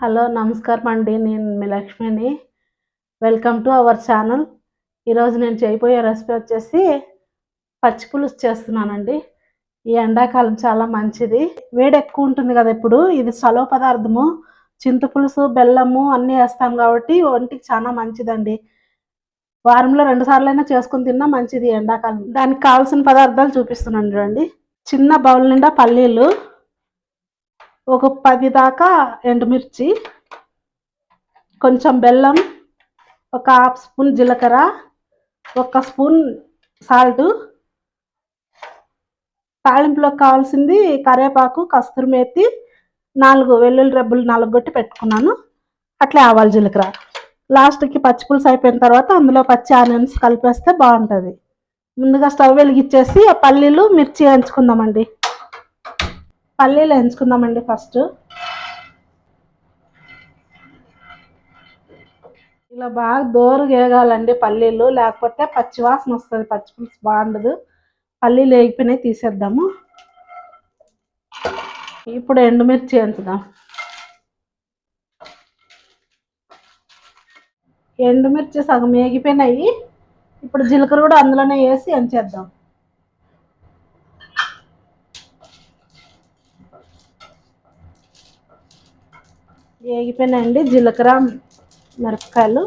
Hello నమస్కారం అండి. నేను మీ లక్ష్మిని. వెల్కమ్ టు అవర్ ఛానల్ ఈరోజు నేను చేయబోయే రెసిపీ వచ్చేసి పచ్చి పులుసు చేస్తున్నానండి. ఈ ఎండాకాలం చాలా మంచిది. వేడి ఎక్కువ ఉంటుంది కదా ఇప్పుడు. ఇది చలవ పదార్థము. చింతపులుసు బెల్లము అన్నీ వేస్తాం కాబట్టి ఒంటికి చాలా మంచిదండి. వారంలో రెండు సార్లైనా అయినా చేసుకుని తిన్నా మంచిది ఎండాకాలం. దానికి కావాల్సిన పదార్థాలు చూపిస్తున్నాను చూడండి. చిన్న బౌల్ నిండా పల్లీలు ఒక పది దాకా ఎండుమిర్చి కొంచెం బెల్లం ఒక హాఫ్ స్పూన్ జీలకర్ర ఒక స్పూన్ సాల్ట్. తాళింపులోకి కావాల్సింది కరివేపాకు కస్తూరి మేతి నాలుగు వెల్లుల్లి రెబ్బలు నాలుగు కొట్టి పెట్టుకున్నాను. అట్లే ఆవాలు జీలకర్ర. లాస్ట్కి పచ్చి పులుసు అయిపోయిన తర్వాత అందులో పచ్చి ఆనియన్స్ కలిపేస్తే బాగుంటుంది. ముందుగా స్టవ్ వెలిగించేసి ఆ పల్లీలు మిర్చి ఎంచుకుందామండి పల్లీలు ఎంచుకుందామండి ఫస్ట్. ఇలా బాగా దోరు వేగాలండి పల్లీలు లేకపోతే పచ్చివాసన వస్తుంది పచ్చిపులుసు బాగుండదు పల్లీలు వేగిపోయినాయి తీసేద్దాము. ఇప్పుడు ఎండుమిర్చి ఎంచుదాం ఎండుమిర్చి సగం వేగిపోయినాయి. ఇప్పుడు జీలకర్ర కూడా అందులోనే వేసి ఎంచేద్దాం. వేగిపోయినాయండి జీలకర్ర మిరపకాయలు.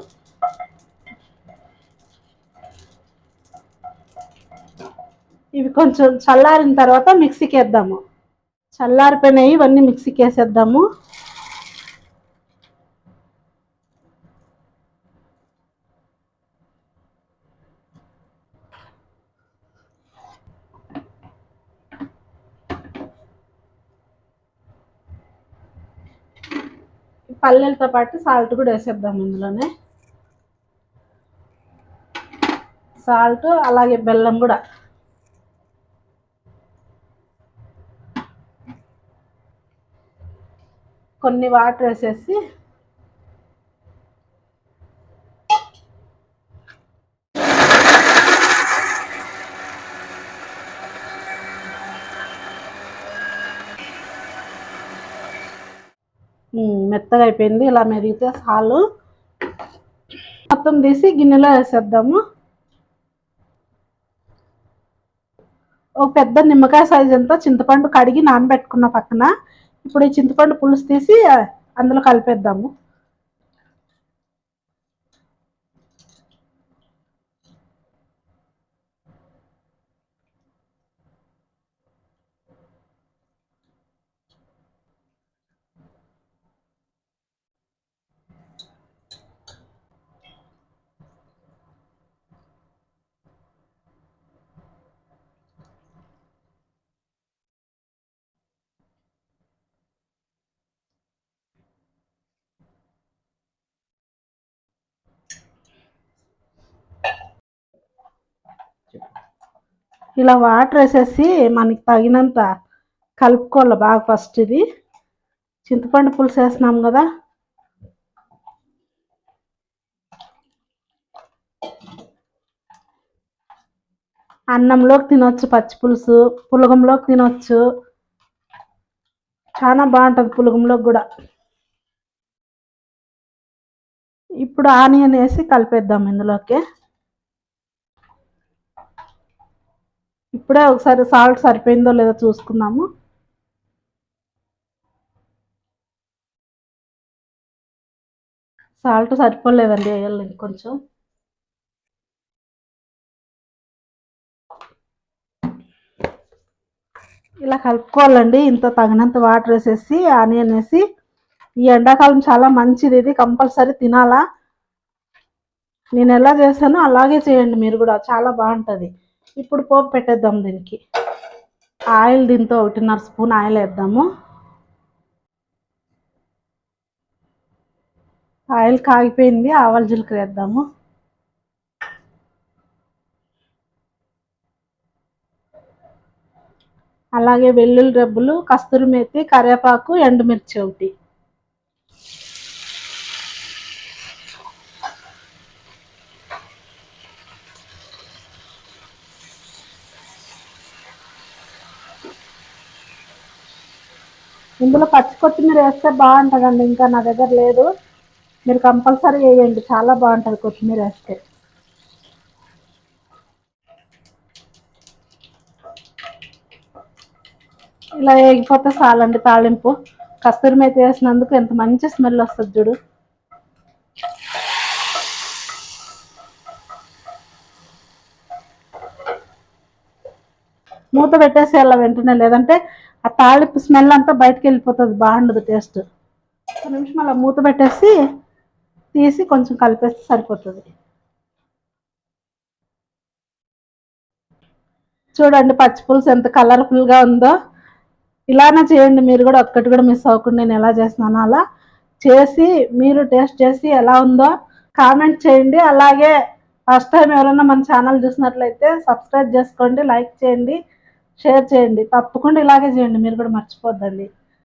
ఇవి కొంచెం చల్లారిన తర్వాత మిక్సీకి వేద్దాము. చల్లారిపోయినాయి ఇవన్నీ మిక్సీకి వేసేద్దాము. పల్లెలతో పాటు సాల్ట్ కూడా వేసేద్దాం ఇందులోనే. సాల్ట్ అలాగే బెల్లం కూడా. కొన్ని వాటర్ వేసేసి మెత్తగా అయిపోయింది. ఇలా మెరిగితే చాలు. మొత్తం తీసి గిన్నెలో వేసేద్దాము. ఒక పెద్ద నిమ్మకాయ సైజ్ అంతా చింతపండు కడిగి నానబెట్టుకున్న పక్కన. ఇప్పుడు ఈ చింతపండు పులుసు తీసి అందులో కలిపేద్దాము. ఇలా వాటర్ వేసేసి మనకి తగినంత కలుపుకోవాలి బాగా ఫస్ట్ ఇది. చింతపండు పులుసు వేసినాం కదా. అన్నంలోకి తినొచ్చు పచ్చి పులుసు పులగంలోకి తినొచ్చు. చాలా బాగుంటుంది పులగంలోకి కూడా. ఇప్పుడు ఆనియన్ వేసి కలిపేద్దాం ఇందులోకి. ఇప్పుడే ఒకసారి సాల్ట్ సరిపోయిందో లేదో చూసుకుందాము. సాల్ట్ సరిపోలేదండి వేయాలి ఇంకొంచెం. ఇలా కలుపుకోవాలండి ఇంత తగినంత వాటర్ వేసేసి ఆనియన్ వేసి. ఈ ఎండాకాలం చాలా మంచిది ఇది కంపల్సరీ తినాలా. నేను ఎలా చేశానో అలాగే చేయండి మీరు కూడా చాలా బాగుంటుంది. ఇప్పుడు పోపు పెట్టేద్దాం దీనికి. ఆయిల్ దీంతో ఒకటిన్నర స్పూన్ ఆయిల్ వేద్దాము. ఆయిల్ కాగిపోయింది ఆవాల జీలకర్ర వేద్దాము. అలాగే వెల్లుల్లి రెబ్బలు కస్తూరి మేతి కరివేపాకు ఎండుమిర్చి ఒకటి. ఇందులో పచ్చి కొత్తిమీర వేస్తే బాగుంటుందండి. ఇంకా నా దగ్గర లేదు. మీరు కంపల్సరీ వేయండి. చాలా బాగుంటుంది కొత్తిమీర వేస్తే. ఇలా వేగిపోతే చాలండి తాళింపు కస్తూరి మేత వేసినందుకు ఎంత మంచి స్మెల్ వస్తుంది చూడు. మూత పెట్టేసేయాల వెంటనే? లేదంటే ఆ తాళింపు స్మెల్ అంతా బయటకు వెళ్ళిపోతుంది బాగుండదు టేస్ట్. ఒక నిమిషం అలా మూత పెట్టేసి తీసి కొంచెం కలిపేస్తే సరిపోతుంది. చూడండి పచ్చి పులుసు ఎంత కలర్ఫుల్గా ఉందో. ఇలానే చేయండి మీరు కూడా ఒక్కటి కూడా మిస్ అవ్వకుండా నేను ఎలా చేస్తున్నానో అలా చేసి మీరు టేస్ట్ చేసి ఎలా ఉందో కామెంట్ చేయండి. అలాగే ఫస్ట్ టైం ఎవరైనా మన ఛానల్ చూసినట్లయితే సబ్స్క్రైబ్ చేసుకోండి లైక్ చేయండి. షేర్ చేయండి. తప్పకుండా ఇలాగే చేయండి. మీరు కూడా మర్చిపోద్దండి.